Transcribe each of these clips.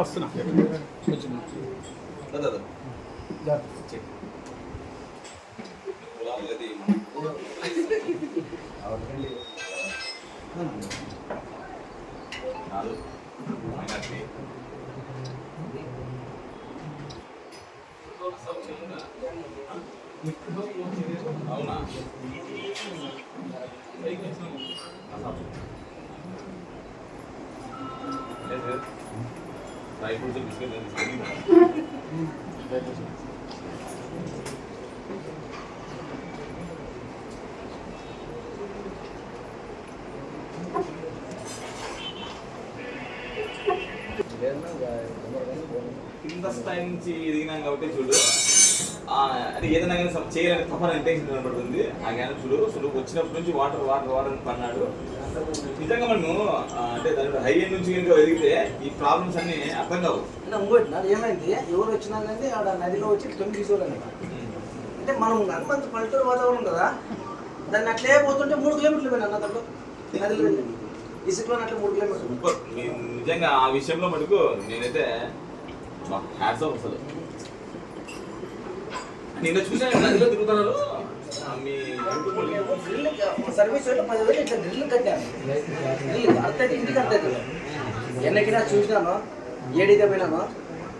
వస్తున్నా కొంచెం అవునా? డ్రై ఫ్రూట్స్ బిస్కెట్ కింద స్థాయి నుంచి ఎదిగినాం కాబట్టి చూడు. అంటే ఏదైనా కానీ చేయాలని తప్పని ఇంటెన్షన్ కనబడుతుంది ఆ చూడు చూడు వచ్చినప్పటి నుంచి వాటర్ వాటర్ వాటర్ అని పన్నాడు. నిజంగా మనము అంటే దాని హై ఎండ్ నుంచి కనుక ఎదిగితే ఈ ప్రాబ్లమ్స్ అన్ని అర్థం కావు. అంటే ఇంకోటి నాది ఏమైంది ఎవరు వచ్చినా కానీ ఆడ నదిలో వచ్చి తొమ్మిది తీసుకోలేను అంటే మనం హనుమంత్ పల్లెటూరు వాతావరణం కదా. దాన్ని అట్లే పోతుంటే మూడు కిలోమీటర్లు పోయినా అన్న దాంట్లో నదిలో ఇసుకలో అట్లా మూడు కిలోమీటర్లు. నిజంగా ఆ విషయంలో మటుకు నేనైతే హ్యాట్స్ అసలు. నిన్న చూసాను నదిలో తిరుగుతున్నారు. సర్వీస్ పదివేలు ఇట్లా డ్రిల్ కట్టాను. డ్రిల్ అర్థం ఇంటికి అర్థం ఎన్నకినా చూసినాను ఏడైతే పోయినాను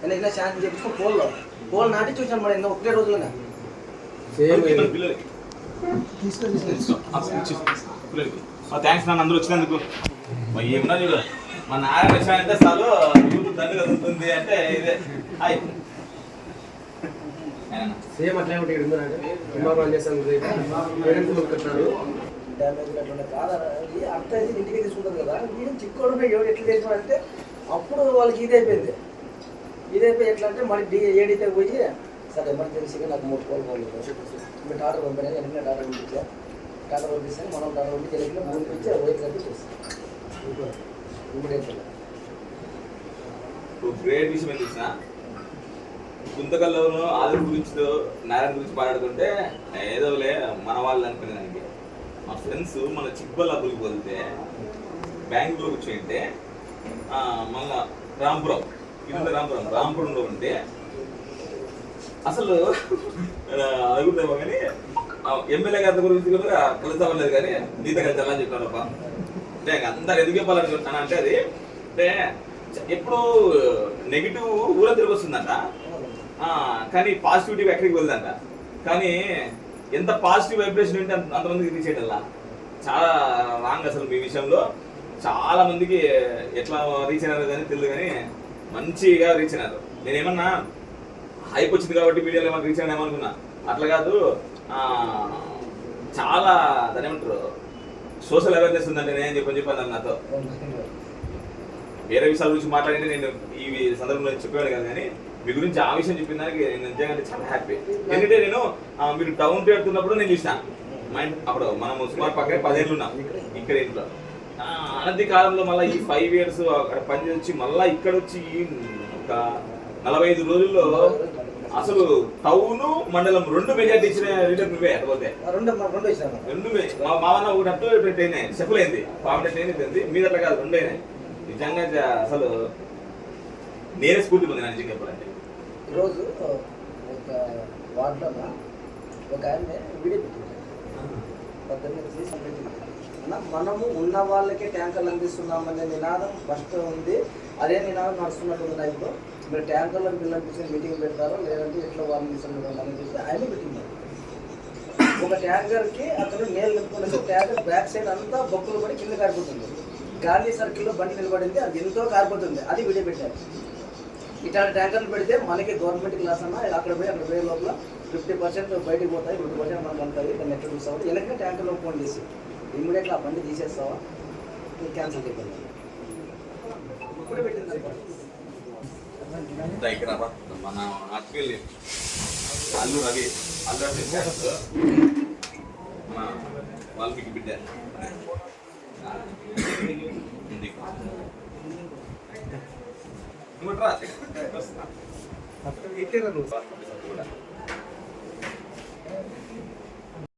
ఎన్నకినా శాంతి చేపించుకో పోల్లో. పోల్ నాటి చూసాను మరి ఇంకా ఒకటే రోజులుగా థ్యాంక్స్ నాన్న అందరూ వచ్చినందుకు. మరి ఏమన్నా చూడు మా నాన్న విషయం చాలు యూట్యూబ్ కదులుతుంది అంటే ఇదే. హాయ్. సేమ్ అట్లే ఇక్కడ ఉందంటే పేరెంట్స్ కట్టినారు డ్యామేజ్ అట్లా కాదా ఇది ఇంటికి తీసుకుంటారు కదా. వీడు చిక్కోడు ఎవడు ఎట్లా చేసినాడంటే అప్పుడు వాళ్ళకి ఇది అయిపోయింది. ఇది అయిపోయి ఎట్లా అంటే మరి డి ఏడైతే పోయి సరే ఎమర్జెన్సీగా నాకు మూడు పోలేదు మీరు టాటర్ పంపినా వెంటనే టాటర్ పంపించా. టాటర్ పంపిస్తాను మనం టాటర్ పంపించి వెనక్కి పంపించి వైట్ కట్టి చేస్తాం ఇమీడియట్గా గ్రేట్ విషయం ఏం గుంతకల్లోను ఆది గురించి నారాయణ గురించి మాట్లాడుతుంటే ఏదోలే మన వాళ్ళు అనుకునే దానికి. మా ఫ్రెండ్స్ మన చిక్బల్లాపురికి పోతే బెంగళూరు కూర్చుంటే మళ్ళా రాంపురం. కింద రాంపురం. రాంపురంలో ఉంటే అసలు అడుగుతామో కానీ ఎమ్మెల్యే గారి గురించి కూడా కలుస్తామలేదు కానీ నీతో గారి అని చెప్పారప్ప. అంటే అందరు ఎందుకు చెప్పాలనుకుంటున్నాను అంటే అది అంటే ఎప్పుడు నెగిటివ్ ఊర తిరిగి వస్తుందంట. కానీ పాజిటివిటీ ఎక్కడికి వెళ్ళదంట. కానీ ఎంత పాజిటివ్ వైబ్రేషన్ ఉంటే అంత అంతమందికి రీచ్ అయ్యటల్లా చాలా రాంగ్ అసలు మీ విషయంలో. చాలా మందికి ఎట్లా రీచ్ అయినారు కానీ తెలియదు కానీ మంచిగా రీచ్ అయినారు. నేనేమన్నా హైప్ వచ్చింది కాబట్టి మీడియాలో ఏమైనా రీచ్ అయినా అనుకున్నా. అట్లా కాదు చాలా దాని ఏమంటారు? సోషల్ అవేర్నెస్ ఉందంటే నేను చెప్పని చెప్పాను నాతో. వేరే విషయాల గురించి మాట్లాడితే నేను ఈ సందర్భంలో చెప్పాను కదా కానీ మీ గురించి ఆ విషయం చెప్పిన దానికి నేను నిజంగా అంటే చాలా హ్యాపీ ఎందుకంటే నేను మీరు టౌన్ వెళ్తున్నప్పుడు నేను చూసిన. మా ఇంటి అప్పుడు మనం సుమారు పక్కనే పదేళ్ళు ఉన్నాం. ఇక్కడ ఇంట్లో. అనతి కాలంలో మళ్ళీ ఈ ఫైవ్ ఇయర్స్ అక్కడ పని వచ్చి మళ్ళీ ఇక్కడ వచ్చి ఒక నలభై ఐదు రోజుల్లో అసలు టౌన్ మండలం రెండు మెజార్టీ ఇచ్చిన లీడర్ నువ్వే అకపోతే రెండు మే- మా మావన్న ఒకటి అట్టు ఇటు అయినాయి చెప్పలేంది. పాపం ట్రైన్ అయిపోయింది మీద కాదు రెండు అయినాయి నిజంగా అసలు నేనే స్ఫూర్తి పొందిన నిజంగా చెప్పాలంటే ఈరోజు ఒక వార్డులో ఒక ఆయన వీడియో పెట్టింది. పద్దెనిమిది అన్న మనము ఉన్న వాళ్ళకే ట్యాంకర్లు అందిస్తున్నామనే నినాదం ఫస్ట్ ఉంది. అదే నినాదం నడుస్తున్నట్టుంది లైఫ్లో మీరు ట్యాంకర్లను పిల్లలు మీటింగ్ పెడతారో లేదంటే ఎట్లా వాళ్ళని తీసుకుంటారు అని చెప్పి ఆయన పెట్టింది. ఒక ట్యాంకర్కి అతను నేలు నింపుకునేసి ట్యాంకర్ బ్యాక్ సైడ్ అంతా బొక్కులు పడి కింద కారిపోతుంది. గాంధీ సర్కిల్లో బండి నిలబడింది అది ఎంతో కారిపోతుంది. అది వీడియో పెట్టారు. ఇట్లాంటి ట్యాంకర్లు పెడితే మనకి గవర్నమెంట్ క్లాస్ అన్న ఇలా అక్కడ పోయి అక్కడ పోయే లోపల ఫిఫ్టీ పర్సెంట్ బయటకు పోతాయి ఫిఫ్టీ పర్సెంట్ మనకు అంటుంది దాన్ని ఎక్కడ చూస్తావు? వెనక్కి ట్యాంకర్లో ఫోన్ చేసి ఇమ్మీడియట్గా ఆ బండి తీసేస్తావా? క్యాన్సిల్ చేయగలరు ఇప్పుడు పెట్టింది ఇక్కడ రా. మన అక్కలు అల్లు రవి అల్లు రవి మన వాల్మీకి బిడ్డ. ಗುಜರಾತ್ ಇತರ